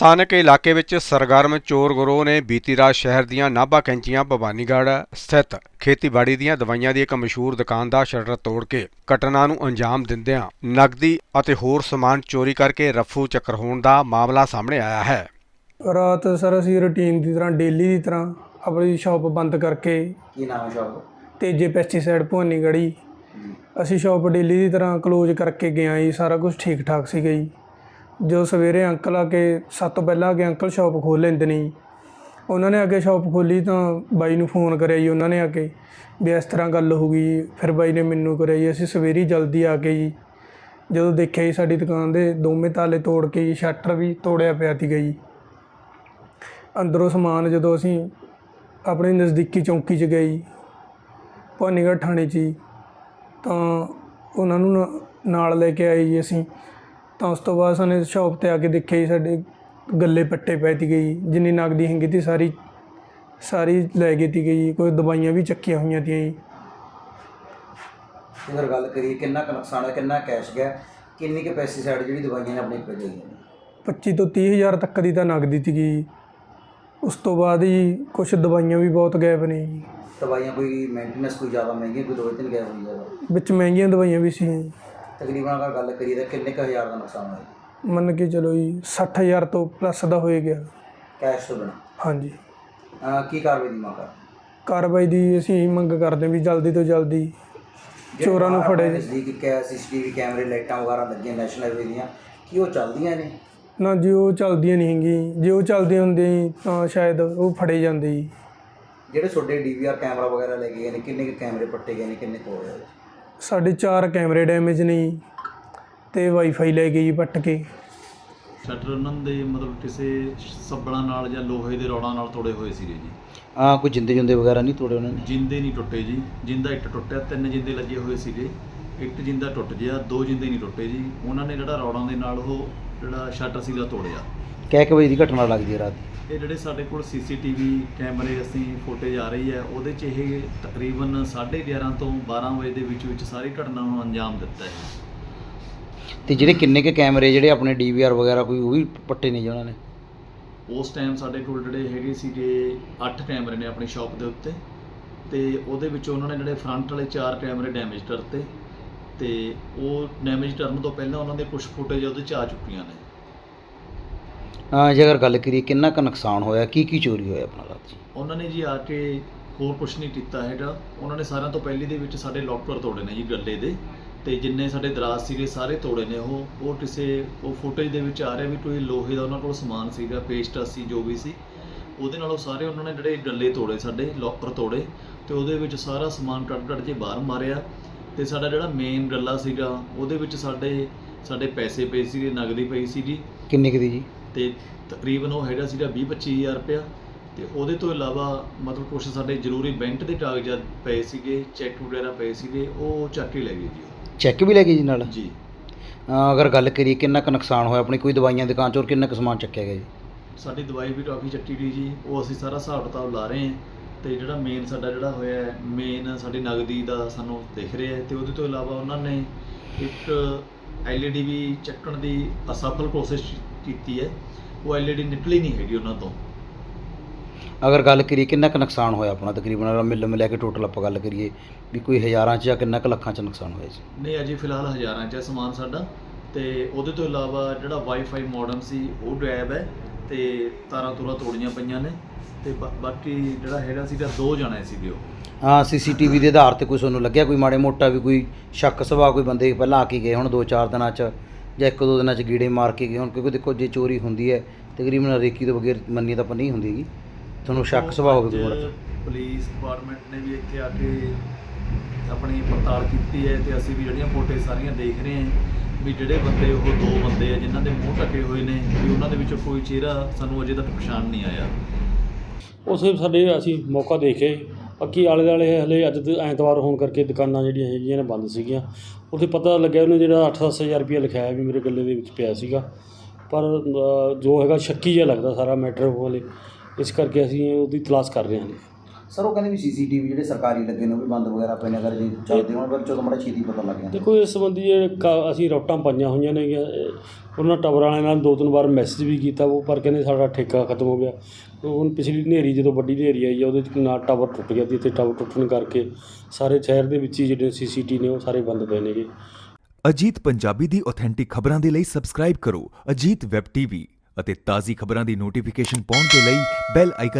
ਸਥਾਨਕ ਇਲਾਕੇ ਵਿੱਚ ਸਰਗਰਮ ਚੋਰ ਗਰੋਹ ਨੇ ਬੀਤੀ ਰਾਤ ਸ਼ਹਿਰ ਦੀਆਂ ਨਾਭਾ ਕੈਂਚੀਆਂ ਭਵਾਨੀਗੜ੍ਹ ਸਥਿਤ ਖੇਤੀਬਾੜੀ ਦੀਆਂ ਦਵਾਈਆਂ ਦੀ ਇੱਕ ਮਸ਼ਹੂਰ ਦੁਕਾਨ ਦਾ ਸ਼ਟਰ ਤੋੜ ਕੇ ਘਟਨਾ ਨੂੰ ਅੰਜਾਮ ਦਿੰਦਿਆਂ ਨਕਦੀ ਅਤੇ ਹੋਰ ਸਮਾਨ ਚੋਰੀ ਕਰਕੇ ਰਫੂ ਚੱਕਰ ਹੋਣ ਦਾ ਮਾਮਲਾ ਸਾਹਮਣੇ ਆਇਆ ਹੈ। ਰਾਤ ਸਰ ਅਸੀਂ ਰੁਟੀਨ ਦੀ ਤਰ੍ਹਾਂ ਡੇਲੀ ਦੀ ਤਰ੍ਹਾਂ ਆਪਣੀ ਸ਼ਾਪ ਬੰਦ ਕਰਕੇ ਕੀ ਨਾਮ ਹੈ ਸ਼ਾਪ? ਤੇਜੇ ਪੈਸਟੀਸਾਈਡ ਭਵਾਨੀ ਗੜੀ ਅਸੀਂ ਸ਼ਾਪ ਡੇਲੀ ਦੀ ਤਰ੍ਹਾਂ ਕਲੋਜ਼ ਕਰਕੇ ਗਏ ਹਾਂ ਜੀ ਸਾਰਾ ਕੁਝ ਠੀਕ ਠਾਕ ਸੀਗਾ ਜੀ। ਜੋ ਸਵੇਰੇ ਅੰਕਲ ਆ ਕੇ, ਸੱਤ ਤੋਂ ਪਹਿਲਾਂ ਆ ਕੇ ਅੰਕਲ ਸ਼ਾਪ ਖੋਲ ਲੈਂਦੇ ਨੇ ਜੀ। ਉਹਨਾਂ ਨੇ ਆ ਕੇ ਸ਼ਾਪ ਖੋਲੀ ਤਾਂ ਬਾਈ ਨੂੰ ਫੋਨ ਕਰਿਆ ਜੀ ਉਹਨਾਂ ਨੇ ਆ ਕੇ ਵੀ ਇਸ ਤਰ੍ਹਾਂ ਗੱਲ ਹੋ ਗਈ। ਜੀ। ਫਿਰ ਬਾਈ ਨੇ ਮੈਨੂੰ ਕਰਿਆ ਜੀ, ਅਸੀਂ ਸਵੇਰੇ ਜਲਦੀ ਆ ਕੇ ਜੀ, ਜਦੋਂ ਦੇਖਿਆ ਜੀ ਸਾਡੀ ਦੁਕਾਨ ਦੇ ਦੋਵੇਂ ਤਾਲੇ ਤੋੜ ਕੇ ਜੀ ਸ਼ਟਰ ਵੀ ਤੋੜਿਆ ਪਿਆ ਸੀਗਾ ਜੀ। ਅੰਦਰੋਂ ਸਮਾਨ ਜਦੋਂ ਅਸੀਂ ਆਪਣੇ ਨਜ਼ਦੀਕੀ ਚੌਂਕੀ 'ਚ ਗਏ ਜੀ ਭਾਨੀਗੜ੍ਹ ਥਾਣੇ 'ਚ ਜੀ, ਤਾਂ ਉਹਨਾਂ ਨੂੰ, ਨਾਲ ਲੈ ਕੇ ਆਏ ਜੀ ਅਸੀਂ। ਤਾਂ ਉਸ ਤੋਂ ਬਾਅਦ ਸਾਨੂੰ ਸ਼ਾਪ ਤੇ ਆ ਕੇ ਦੇਖਿਆ ਜੀ ਸਾਡੇ ਗੱਲੇ ਪੱਟੇ ਪੈ ਤੀ ਗਈ ਜਿੰਨੀ ਨਗਦੀ ਹੈਗੀ ਤੀ ਸਾਰੀ ਸਾਰੀ ਲੈ ਗਈ ਤੀ ਗਈ ਕੋਈ ਦਵਾਈਆਂ ਵੀ ਚੱਕੀਆਂ ਹੋਈਆਂ ਤੀਆਂ ਜੀ। ਅਗਰ ਗੱਲ ਕਰੀਏ ਕਿੰਨਾ ਕੁ ਨੁਕਸਾਨ ਹੈ ਕਿੰਨਾ ਕੈਸ਼ ਗਿਆ ਕਿੰਨੀ ਕੁ ਪੈਸਟੀਸਾਈਡ ਜਿਹੜੀ ਦਵਾਈਆਂ ਨੇ ਆਪਣੀ ਪੈ ਗਈਆਂ ਨੇ? 25 ਤੋਂ 30 ਹਜ਼ਾਰ ਤੱਕ ਦੀ ਤਾਂ ਨਗਦੀ ਤੀ ਗਈ ਉਸ ਤੋਂ ਬਾਅਦ ਜੀ ਕੁਝ ਦਵਾਈਆਂ ਵੀ ਬਹੁਤ ਗਾਇਬ ਨੇ ਜੀ। ਦਵਾਈਆਂ ਕੋਈ ਮੇਨਟੇਨੈਂਸ ਕੋਈ ਜ਼ਿਆਦਾ ਮਹਿੰਗੀ ਕੋਈ ਦੋ ਤਿੰਨ ਗਿਆ ਹੋਈ ਜ਼ਿਆਦਾ ਵਿੱਚ ਮਹਿੰਗੀਆਂ ਦਵਾਈਆਂ ਵੀ ਸੀ ਜੀ। ਤਕਰੀਬਨ ਅਗਰ ਗੱਲ ਕਰੀਏ ਤਾਂ ਕਿੰਨੇ ਕੁ ਹਜ਼ਾਰ ਦਾ ਨੁਕਸਾਨ ਹੋਇਆ? ਮੰਨ ਕੇ ਚਲੋ ਜੀ 60000 ਤੋਂ ਪਲੱਸ ਦਾ ਹੋਏ ਗਿਆ। ਕੈਸ਼ ਤੋਂ ਬਿਨਾ? ਹਾਂਜੀ। ਕੀ ਕਾਰਵਾਈ ਦੀ ਮੰਗ ਕਰ ਕਾਰਵਾਈ ਦੀ ਅਸੀਂ ਮੰਗ ਕਰਦੇ ਹਾਂ ਵੀ ਜਲਦੀ ਤੋਂ ਜਲਦੀ ਚੋਰਾਂ ਨੂੰ ਫੜੇ। ਨਜ਼ਦੀਕ ਕੈ ਸੀਸੀਟੀਵੀ ਕੈਮਰੇ ਲਾਈਟਾਂ ਵਗੈਰਾ ਲੱਗੀਆਂ ਨੈਸ਼ਨਲ ਹਾਈਵੇ ਦੀਆਂ ਕੀ ਉਹ ਚੱਲਦੀਆਂ ਨੇ? ਨਾ ਜੇ ਉਹ ਚੱਲਦੀਆਂ ਨਹੀਂ ਹੈਗੀ ਜੇ ਉਹ ਚੱਲਦੀਆਂ ਹੁੰਦੀਆਂ ਜੀ, ਤਾਂ ਸ਼ਾਇਦ ਉਹ ਫੜੇ ਜਾਂਦੇ ਜੀ। ਜਿਹੜੇ ਤੁਹਾਡੇ ਡੀਵੀਆਰ ਕੈਮਰਾ ਵਗੈਰਾ ਲੈ ਕੇ ਗਏ ਨੇ ਕਿੰਨੇ ਕੁ ਕੈਮਰੇ ਪੱਟੇ ਗਏ ਨੇ ਕਿੰਨੇ ਕੁ ਹੋਏ ਉਹਦੇ? ਸਾਡੇ ਚਾਰ ਕੈਮਰੇ ਡੈਮੇਜ ਨੇ ਜੀ ਤੇ ਵਾਈਫਾਈ ਲੈ ਗਏ ਜੀ ਪੱਟ ਕੇ। ਸ਼ਟਰ ਉਹਨਾਂ ਦੇ ਮਤਲਬ ਕਿਸੇ ਸੱਬਲਾਂ ਨਾਲ ਜਾਂ ਲੋਹੇ ਦੇ ਰੋੜਾਂ ਨਾਲ ਤੋੜੇ ਹੋਏ ਸੀਗੇ ਜੀ। ਹਾਂ ਕੋਈ ਜਿੰਦੇ ਜੁੰਦੇ ਵਗੈਰਾ ਨਹੀਂ ਤੋੜੇ ਉਹਨਾਂ ਨੇ? ਜਿੰਦੇ ਨਹੀਂ ਟੁੱਟੇ ਜੀ। ਜਿੰਦਾ ਇੱਟ ਟੁੱਟਿਆ ਤਿੰਨ ਜਿੰਦੇ ਲੱਗੇ ਹੋਏ ਸੀਗੇ। ਇੱਟ ਜਿੰਦਾ ਟੁੱਟ ਗਿਆ ਦੋ ਜਿੰਦੇ ਨਹੀਂ ਟੁੱਟੇ ਜੀ। ਉਹਨਾਂ ਨੇ ਜਿਹੜਾ ਰੋੜਾਂ ਦੇ ਨਾਲ ਉਹ ਜਿਹੜਾ ਸ਼ਟਰ ਸੀਗਾ ਤੋੜਿਆ। ਕਿਹ ਕੁ ਵਜੇ ਦੀ ਘਟਨਾ ਲੱਗਦੀ ਹੈ ਰਾਤ ਇਹ ਜਿਹੜੇ ਸਾਡੇ ਕੋਲ ਸੀਸੀਟੀਵੀ ਕੈਮਰੇ ਅਸੀਂ ਫੁਟੇਜ ਆ ਰਹੀ ਹੈ ਉਹਦੇ 'ਚ ਇਹ ਤਕਰੀਬਨ 11:30 ਤੋਂ 12 ਵਜੇ ਦੇ ਵਿੱਚ ਵਿੱਚ ਸਾਰੀ ਘਟਨਾ ਨੂੰ ਅੰਜਾਮ ਦਿੱਤਾ ਹੈ। ਤੇ ਜਿਹੜੇ ਕਿੰਨੇ ਕੁ ਕੈਮਰੇ ਜਿਹੜੇ ਆਪਣੇ ਡੀਵੀਆਰ ਵਗੈਰਾ ਕੋਈ ਉਹ ਵੀ ਪੱਟੇ ਨਹੀਂ ਜੀ ਉਹਨਾਂ ਨੇ? ਉਸ ਟਾਈਮ ਸਾਡੇ ਕੋਲ ਜਿਹੜੇ ਹੈਗੇ ਸੀਗੇ 8 ਕੈਮਰੇ ਨੇ ਆਪਣੀ ਸ਼ਾਪ ਦੇ ਉੱਤੇ ਤੇ ਉਹਦੇ ਵਿੱਚੋਂ ਉਹਨਾਂ ਨੇ ਜਿਹੜੇ ਫਰੰਟ ਵਾਲੇ 4 ਕੈਮਰੇ ਡੈਮੇਜ ਕਰਤੇ। ਤੇ ਉਹ ਡੈਮੇਜ ਕਰਨ ਤੋਂ ਪਹਿਲਾਂ ਉਹਨਾਂ ਦੇ ਕੁਝ ਫੁਟੇਜ ਉਹਦੇ ਚ ਆ ਚੁੱਕੀਆਂ ਨੇ। ਹਾਂ ਜੇ ਅਗਰ ਗੱਲ ਕਰੀਏ ਕਿੰਨਾ ਕੁ ਨੁਕਸਾਨ ਹੋਇਆ ਕੀ ਕੀ ਚੋਰੀ ਹੋਇਆ ਆਪਣਾ ਰਾਤ ਜੀ? ਉਹਨਾਂ ਨੇ ਜੀ ਆ ਕੇ ਹੋਰ ਕੁਝ ਨਹੀਂ ਕੀਤਾ ਹੈਗਾ। ਉਹਨਾਂ ਨੇ ਸਾਰਿਆਂ ਤੋਂ ਪਹਿਲੀ ਦੇ ਵਿੱਚ ਸਾਡੇ ਲੋਕਰ ਤੋੜੇ ਨੇ ਜੀ ਗੱਲੇ ਦੇ। ਤੇ ਜਿੰਨੇ ਸਾਡੇ ਦਰਾਜ਼ ਸੀਗੇ ਸਾਰੇ ਤੋੜੇ ਨੇ ਉਹ। ਉਹ ਕਿਸੇ ਉਹ ਫੁਟੇਜ ਦੇ ਵਿੱਚ ਆ ਰਿਹਾ ਵੀ ਕੋਈ ਲੋਹੇ ਦਾ ਉਹਨਾਂ ਕੋਲ ਸਮਾਨ ਸੀਗਾ ਪੇਸਟ ਸੀ ਜੋ ਵੀ ਸੀ। ਉਹਦੇ ਨਾਲ ਉਹ ਸਾਰੇ ਉਹਨਾਂ ਨੇ ਜਿਹੜੇ ਗੱਲੇ ਤੋੜੇ ਸਾਡੇ ਲੋਕਰ ਤੋੜੇ। ਤੇ ਉਹਦੇ ਵਿੱਚ ਸਾਰਾ ਸਮਾਨ ਕੱਢ ਕੱਢ ਕੇ ਬਾਹਰ ਮਾਰਿਆ। ਤੇ ਸਾਡਾ ਜਿਹੜਾ ਮੇਨ ਗੱਲਾ ਸੀਗਾ ਉਹਦੇ ਵਿੱਚ ਸਾਡੇ ਸਾਡੇ ਪੈਸੇ ਪਏ ਸੀਗੇ ਨਗਦੀ ਪਈ ਸੀਗੀ। ਕਿੰਨੇ ਕੁ ਦੀ ਜੀ? ਤੇ ਤਕਰੀਬਨ ਉਹ ਹੈਗਾ ਸੀਗਾ 20 25000 ਰੁਪਇਆ। ਤੇ ਉਹਦੇ ਤੋਂ ਇਲਾਵਾ ਮਤਲਬ ਕੁਝ ਸਾਡੇ ਜ਼ਰੂਰੀ ਬੈਂਕ ਦੇ ਕਾਗਜ਼ਾਤ ਪਏ ਸੀਗੇ ਚੈੱਕ ਵਗੈਰਾ ਪਏ ਸੀਗੇ ਉਹ ਚੱਕ ਕੇ ਲੈ ਗਏ ਜੀ। ਉਹ। ਚੈੱਕ ਵੀ ਲੈ ਗਏ ਜੀ ਨਾਲ? ਜੀ। ਅਹ ਅਗਰ ਗੱਲ ਕਰੀਏ ਕਿੰਨਾ ਕੁ ਨੁਕਸਾਨ ਹੋਇਆ ਆਪਣੀ ਕੋਈ ਦਵਾਈਆਂ ਦੀ ਦੁਕਾਨ ਚੋਂ ਔਰ ਕਿੰਨਾ ਕੁ ਸਮਾਨ ਚੱਕਿਆ ਗਿਆ ਜੀ? ਸਾਡੀ ਦਵਾਈ ਵੀ ਕਾਫੀ ਚੱਕੀ ਗਈ ਜੀ ਉਹ ਅਸੀਂ ਸਾਰਾ ਹਿਸਾਬ ਕਿਤਾਬ ਲਾ ਰਹੇ ਹਾਂ। ਤੇ ਜਿਹੜਾ ਮੇਨ ਸਾਡਾ ਜਿਹੜਾ ਹੋਇਆ ਹੈ ਮੇਨ ਸਾਡੀ ਨਗਦੀ ਦਾ ਸਾਨੂੰ ਦਿਖ ਰਿਹਾ ਹੈ ਤੇ ਉਹਦੇ ਤੋਂ ਇਲਾਵਾ ਉਹਨਾਂ ਨੇ ਇੱਕ ਐਲਈਡੀ ਵੀ ਚੱਕਣ ਦੀ ਅਸਫਲ ਕੋਸ਼ਿਸ਼ ਕੀਤੀ ਹੈ। ਉਹ ਐਲਈਡੀ ਨਿਕਲੀ ਨਹੀਂ ਹੈਗੀ ਉਹਨਾਂ ਤੋਂ। ਅਗਰ ਗੱਲ ਕਰੀਏ ਕਿੰਨਾ ਕੁ ਨੁਕਸਾਨ ਹੋਇਆ ਆਪਣਾ ਤਕਰੀਬਨ? ਮਿਲ ਮਿਲਾ ਕੇ ਟੋਟਲ ਆਪਾਂ ਗੱਲ ਕਰੀਏ ਵੀ ਕੋਈ ਹਜ਼ਾਰਾਂ 'ਚ ਜਾਂ ਕਿੰਨਾ ਕੁ ਲੱਖਾਂ 'ਚ ਨੁਕਸਾਨ ਹੋਇਆ ਜੀ ਨਹੀਂ ਅਜੇ ਫਿਲਹਾਲ ਹਜ਼ਾਰਾਂ 'ਚ ਹੈ ਸਮਾਨ ਸਾਡਾ ਤੇ ਉਹਦੇ ਤੋਂ ਇਲਾਵਾ ਜਿਹੜਾ ਵਾਈਫਾਈ ਮੋਡਮ ਸੀ ਉਹ ਗਾਇਬ ਹੈ। ਤੇ ਤਾਰਾਂ ਤੂਰਾਂ ਤੋੜੀਆਂ ਪਈਆਂ ਨੇ ਤੇ ਬਾ- ਬਾਕੀ ਜਿਹੜਾ ਹੈਗਾ ਸੀਗਾ ਦੋ ਜਣੇ ਸੀਗੇ ਉਹ। ਹਾਂ ਸੀਸੀਟੀਵੀ ਦੇ ਆਧਾਰ ਤੇ ਕੋਈ ਤੁਹਾਨੂੰ ਲੱਗਿਆ ਕੋਈ ਮਾੜੇ ਮੋਟਾ ਵੀ ਕੋਈ ਸ਼ੱਕ ਸੁਭਾਅ ਕੋਈ ਬੰਦੇ ਪਹਿਲਾਂ ਆ ਕੇ ਗਏ ਹੁਣ ਦੋ ਚਾਰ ਦਿਨਾਂ 'ਚ ਜਾਂ ਇੱਕ ਦੋ ਦਿਨਾਂ 'ਚ ਗੀੜੇ ਮਾਰ ਕੇ ਗਏ ਹੁਣ ਕਿਉਂਕਿ ਦੇਖੋ ਜੇ ਚੋਰੀ ਹੁੰਦੀ ਹੈ ਤਕਰੀਬਨ ਰੇਕੀ ਤੋਂ ਬਗੈਰ ਮੰਨੀ ਤਾਂ ਆਪਾਂ ਨਹੀਂ ਹੁੰਦੀ ਹੈਗੀ। ਤੁਹਾਨੂੰ ਸ਼ੱਕ ਸੁਭਾਅ ਹੋਵੇ ਕੋਈ ਅੱਜ ਪੁਲਿਸ ਡਿਪਾਰਟਮੈਂਟ ਨੇ ਵੀ ਇੱਥੇ ਆ ਕੇ ਆਪਣੀ ਪੜਤਾਲ ਕੀਤੀ ਹੈ ਤੇ ਅਸੀਂ ਵੀ ਜਿਹੜੀਆਂ ਫੋਟੋ ਸਾਰੀਆਂ ਦੇਖ ਰਹੇ ਹਾਂ। ਵੀ ਜਿਹੜੇ ਬੰਦੇ ਉਹ ਦੋ ਬੰਦੇ ਆ, ਜਿਨ੍ਹਾਂ ਦੇ ਮੂੰਹ ਢੱਕੇ ਹੋਏ ਨੇ, ਵੀ ਉਹਨਾਂ ਦੇ ਵਿੱਚੋਂ ਕੋਈ ਚਿਹਰਾ ਸਾਨੂੰ ਅਜੇ ਤੱਕ ਪਛਾਣ ਨਹੀਂ ਆਇਆ। ਉਸੇ ਸਾਡੇ ਅਸੀਂ ਮੌਕਾ ਦੇਖੇ। ਬਾਕੀ ਆਲੇ ਦੁਆਲੇ ਹਲੇ ਅੱਜ ਐਤਵਾਰ ਹੋਣ ਕਰਕੇ ਦੁਕਾਨਾਂ ਜਿਹੜੀਆਂ ਹੈਗੀਆਂ ਨੇ ਬੰਦ ਸੀਗੀਆਂ। ਉੱਥੇ ਪਤਾ ਲੱਗਿਆ ਉਹਨੇ ਜਿਹੜਾ 8-10 ਹਜ਼ਾਰ ਰੁਪਏ ਲਿਖਾਇਆ ਵੀ ਮੇਰੇ ਗੱਲੇ ਦੇ ਵਿੱਚ ਪਿਆ ਸੀਗਾ। ਪਰ ਜੋ ਹੈਗਾ ਸ਼ੱਕੀ ਜਿਹਾ ਲੱਗਦਾ ਸਾਰਾ ਮੈਟਰ ਵਾਲੇ। ਇਸ ਕਰਕੇ ਅਸੀਂ ਉਹਦੀ ਤਲਾਸ਼ ਕਰ ਰਹੇ ਹਾਂ ਸਰ ਉਹ ਕਹਿੰਦੇ ਵੀ ਸੀਸੀਟੀਵੀ ਜਿਹੜੇ ਸਰਕਾਰੀ ਲੱਗੇ ਨੇ ਉਹ ਵੀ ਬੰਦ ਵਗੈਰਾ ਪਏ ਨੇ ਅਗਰ ਜੇ ਚੱਲਦੇ ਹੋਣ ਪਰ ਜਦੋਂ ਮਾੜਾ ਛੇਤੀ ਪਤਾ ਲੱਗ ਜਾਂਦਾ। ਦੇਖੋ ਇਸ ਸੰਬੰਧੀ ਜਿਹੜੇ ਕਾ- ਅਸੀਂ ਰੌਟਾਂ ਪਾਈਆਂ ਹੋਈਆਂ ਨੇ ਉਹਨਾਂ ਟਵਰ ਵਾਲਿਆਂ ਨਾਲ ਦੋ ਤਿੰਨ ਵਾਰ ਮੈਸੇਜ ਵੀ ਕੀਤਾ ਉਹ ਪਰ ਕਹਿੰਦੇ ਸਾਡਾ ਠੇਕਾ ਖਤਮ ਹੋ ਗਿਆ। ਹੁਣ ਪਿਛਲੀ ਹਨੇਰੀ ਜਦੋਂ ਵੱਡੀ ਹਨੇਰੀ ਆਈ ਆ ਉਹਦੇ ਚ ਨਾ ਟਾਵਰ ਟੁੱਟ ਗਿਆ ਸੀ ਇੱਥੇ ਟਾਵਰ ਟੁੱਟਣ ਕਰਕੇ ਸਾਰੇ ਸ਼ਹਿਰ ਦੇ ਵਿੱਚ ਹੀ ਜਿਹੜੇ ਸੀਸੀਟੀ ਨੇ ਉਹ ਸਾਰੇ ਬੰਦ ਪਏ ਨੇਗੇ। ਅਜੀਤ ਪੰਜਾਬੀ ਦੀ ਆਥੈਂਟਿਕ ਖਬਰਾਂ ਦੇ ਲਈ ਸਬਸਕ੍ਰਾਈਬ ਕਰੋ ਅਜੀਤ ਵੈਬ ਟੀਵੀ ਅਤੇ ਤਾਜ਼ੀ ਖਬਰਾਂ ਦੀ ਨੋਟੀਫਿਕੇਸ਼ਨ ਪਾਉਣ ਦੇ ਲਈ ਬੈਲ ਆਈਕਨ